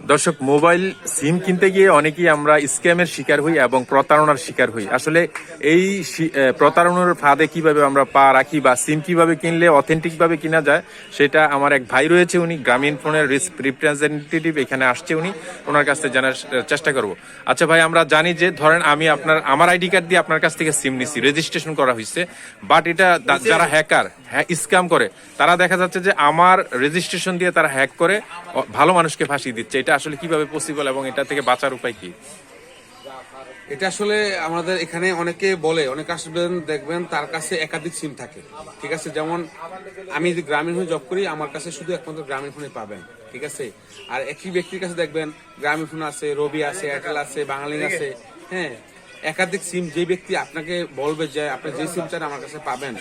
দর্শক মোবাইল সিম কিনতে গিয়ে অনেকেই আমরা স্ক্যামের শিকার হই এবং প্রতারণার শিকার হই। আসলে এই প্রতারণার ফাঁদে কীভাবে আমরা পা রাখি বা সিম কীভাবে কিনলে অথেন্টিক ভাবে কিনা যায় সেটা আমার এক ভাই রয়েছে উনি গ্রামীণ ফোনের রিস্ক রিপ্রেজেন্টেটিভ এখানে আসছে উনি ওনার কাছ থেকে জানার চেষ্টা করব। আচ্ছা ভাই আমরা জানি যে ধরেন আমি আপনার আমার আইডি কার্ড দিয়ে আপনার কাছ থেকে সিম নিছি রেজিস্ট্রেশন করা হয়েছে বাট এটা যারা হ্যাকার স্ক্যাম করে তারা দেখা যাচ্ছে যে আমার রেজিস্ট্রেশন দিয়ে তারা হ্যাক করে ভালো মানুষকে ফাঁসিয়ে দিচ্ছে। এটা আসলে কীভাবে পসিবল এবং এটা থেকে বাঁচার উপায় কি? এটা আসলে আমাদের এখানে অনেকে বলে, অনেক আসবেন, দেখবেন তার কাছে একাধিক সিম থাকে। ঠিক আছে? যেমন আমি যদি গ্রামীণ ফোনে জব করি, আমার কাছে শুধু একমাত্র গ্রামীণ ফোনে পাবেন। ঠিক আছে? আর একই ব্যক্তির কাছে দেখবেন, গ্রামীণ ফোন আছে, রবি আছে, এয়ারটেল আছে বাঙালি আছে। হ্যাঁ? একাধিক সিম যে ব্যক্তি আপনাকে বলবে যে আপনি যে সিম চান আমার কাছে পাবেন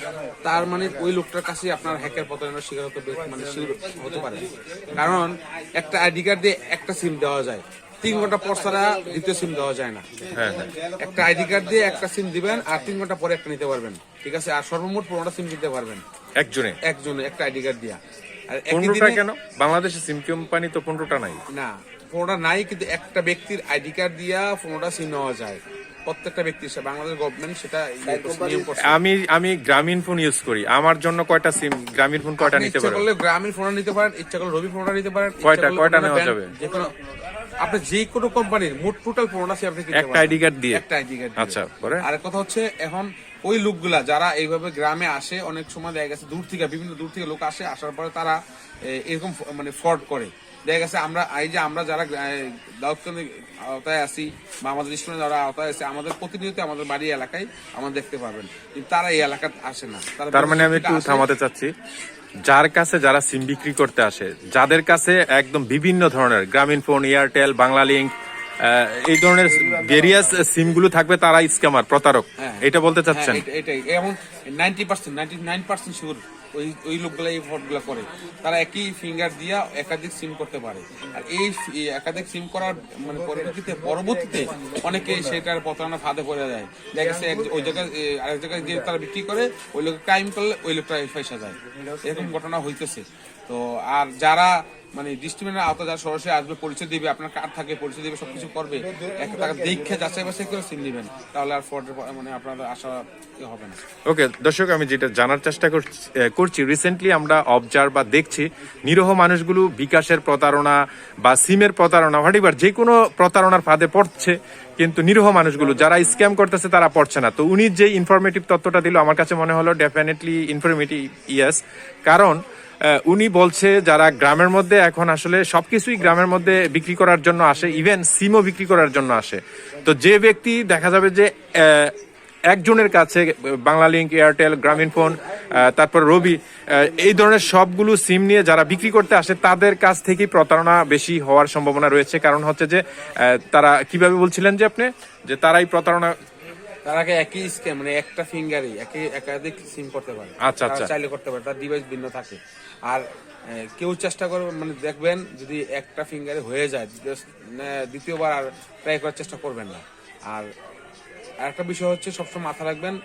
তার মানে ওই লোকটার কাছে আপনার হ্যাকের প্রতারণার শিকার হতে মানে হতে পারে। কারণ একটা আইডি কার্ড দিয়ে একটা সিম দেওয়া যায় তিন ঘণ্টা পর ছাড়া দ্বিতীয় সিম দেওয়া যায় না। হ্যাঁ হ্যাঁ। একটা আইডি কার্ড দিয়ে একটা সিম দিবেন আর তিন ঘণ্টা পরে একটা নিতে পারবেন ঠিক আছে? আর সর্বমোট পনেরোটা সিম দিতে পারবেন। একজনে? একজনে একটা আইডি কার্ড দিয়া। আর পনেরোটা কেন? বাংলাদেশে সিম কোম্পানি তো পনেরোটা নাই। না পনেরোটা নাই কিন্তু একটা ব্যক্তির আইডি কার্ড দিয়া পনেরোটা সিম নেওয়া যায়। প্রত্যেকটা ব্যক্তি সে বাংলাদেশ গভর্নমেন্ট সেটা ইয়ে আমি আমি গ্রামীণ ফোন ইউজ করি আমার জন্য কয়টা সিম গ্রামীণ ফোন কয়টা নিতে ইচ্ছা পারো করলে গ্রামীণ ফোন নিতে পারেন ইচ্ছা করলে রবি ফোনটা নিতে পারেন কয়টা- কয়টা নেওয়া যাবে? যেকোনো আপনি যে কোনো কোম্পানির মোট টোটাল পনেরোটা সিম আপনি কিনতে একটা। ID card দিয়ে? একটা আইডি কার্ড আচ্ছা, পরে? আর কথা হচ্ছে এখন ওই লোকগুলা যারা এইভাবে গ্রামে আসে অনেক সময় দেখা গেছে দূর থেকে বিভিন্ন দূর থেকে লোক আসে আসার পরে তারা এরকম মানে ফ্রড করে দেখা গেছে আমরা এই যে আমরা যারা আওতায় আছি বা আমাদের স্টুডেন্ট যারা আওতায় আছে আমাদের প্রতিনিয়ত আমাদের বাড়ি এলাকায় আমরা দেখতে পাবেন কিন্তু তারা এই এলাকাতে আসে না। তারা মানে আমি একটু। থামাতে চাচ্ছি যার কাছে যারা সিম বিক্রি করতে আসে যাদের কাছে একদম বিভিন্ন ধরনের গ্রামীণ ফোন এয়ারটেল বাংলা লিঙ্ক এই ধরনের ভেরিয়াস সিমগুলো থাকবে তারা স্ক্যামার প্রতারক। হ্যাঁ। এটা বলতে চাচ্ছেন? হ্যাঁ, এটাই। এমন ninety percent ninety nine percent sure ওই ওই লোকগুলো এই ফ্রড করে। তারা একই ফিঙ্গার দিয়া একাধিক সিম করতে পারে। আর এই একাধিক সিম করার মানে পরবর্তীতে পরবর্তীতে অনেকে সেটার প্রতারণা ফাঁদে করে দেয় দেখা গেছে ওই জায়গায় আরেক জায়গায় যে তারা বিক্রি করে, ওই লোক ক্রাইম করলে ওই লোকটা পয়সা যায়। এরকম ঘটনা হইতেছে। তো, আর যারা মানে ডিস্ট্রিবিউটার আওতা যারা সরাসরি আসবে, পরিচয় দিবে, আপনার কার্ড থাকে, পরিচয় দিবে, সবকিছু করবে। একটা টাকা দেখে যাচাই বাছাই করে সিম দিবেন। তাহলে আর ফ্রড মানে আপনাদের আশা হবে না। ওকে, দর্শক, আমি যেটা জানার চেষ্টা করছি রিসেন্টলি আমরা অবজার্ভ বা দেখছি, নিরহ মানুষগুলো বিকাশের প্রতারণা বা সিমের প্রতারণা হোয়াটিভার যে কোনো প্রতারণার ফাঁদে পড়ছে, কিন্তু নিরহ মানুষগুলো, যারা স্ক্যাম করতেছে তারা পড়ছে না। তো উনি যে ইনফরমেটিভ তথ্যটা দিল, আমার কাছে মনে হলো ডেফিনেটলি ইনফরমেটিভ ইয়েস কারণ উনি বলছে যারা গ্রামের মধ্যে এখন আসলে সবকিছুই গ্রামের মধ্যে বিক্রি করার জন্য আসে ইভেন সিমও বিক্রি করার জন্য আসে। তো যে ব্যক্তি দেখা যাবে যে একজনের কাছে Banglalink Airtel, Grameenphone তারপর রবি এই ধরনের সবগুলো সিম নিয়ে যারা বিক্রি করতে আসে, তাদের কাছ থেকেই প্রতারণা বেশি হওয়ার সম্ভাবনা রয়েছে। কারণ হচ্ছে যে তারা কীভাবে বলছিলেন যে আপনি? যে তারাই প্রতারণা তার একই স্ক্যাম মানে একটা ফিঙ্গারই একই একাধিক সিম করতে পারে। আচ্ছা, আচ্ছা। চাইলে করতে পারে তার ডিভাইস ভিন্ন থাকে। আর কেউ চেষ্টা করবে মানে দেখবেন যদি একটা ফিঙ্গারে হয়ে যায় মানে, দ্বিতীয়বার আর ট্রাই করার চেষ্টা করবেন না। আর আরেকটা বিষয় হচ্ছে সবসময় মাথা রাখবেন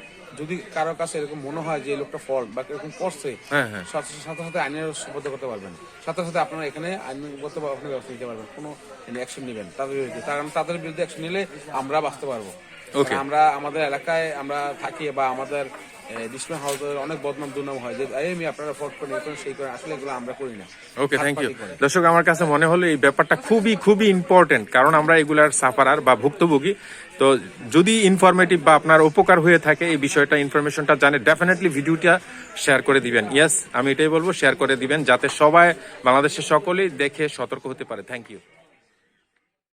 যদি কারও কাছে এরকম মনে হয় যে লোকটা ফল্ট বা এরকম করছে হ্যাঁ, হ্যাঁ। সাথে সাথে আইনের সুপদ্ধ করতে পারবেন। সাথে সাথে আপনারা এখানে আইন করতে আপনি ব্যবস্থা নিতে পারবেন কোনো অ্যাকশন নেবেন তাদের বিরুদ্ধে। কারণ তাদের বিরুদ্ধে অ্যাকশন নিলে আমরা বাঁচতে পারব। আমরা আমাদের এলাকায় আমরা থাকি বা আমাদের ডিসপ্লে হাউসের অনেক বদনাম দুর্নাম হয়। যে আমি আপনারা করেন এই করেন সেই করেন আসলে এগুলো আমরা করি না। ওকে থ্যাংক ইউ করে। দর্শক আমার কাছে মনে হলো এই ব্যাপারটা খুবই খুবই ইম্পর্টেন্ট কারণ আমরা এগুলার সাফারার বা ভুক্তভোগী। তো যদি ইনফরমেটিভ বা আপনার উপকার হয়ে থাকে এই বিষয়টা ইনফরমেশনটা জানে ডেফিনেটলি ভিডিওটা শেয়ার করে দিবেন। ইয়েস আমি এটাই বলব শেয়ার করে দিবেন যাতে সবাই বাংলাদেশের সকলেই দেখে সতর্ক হতে পারে। Thank you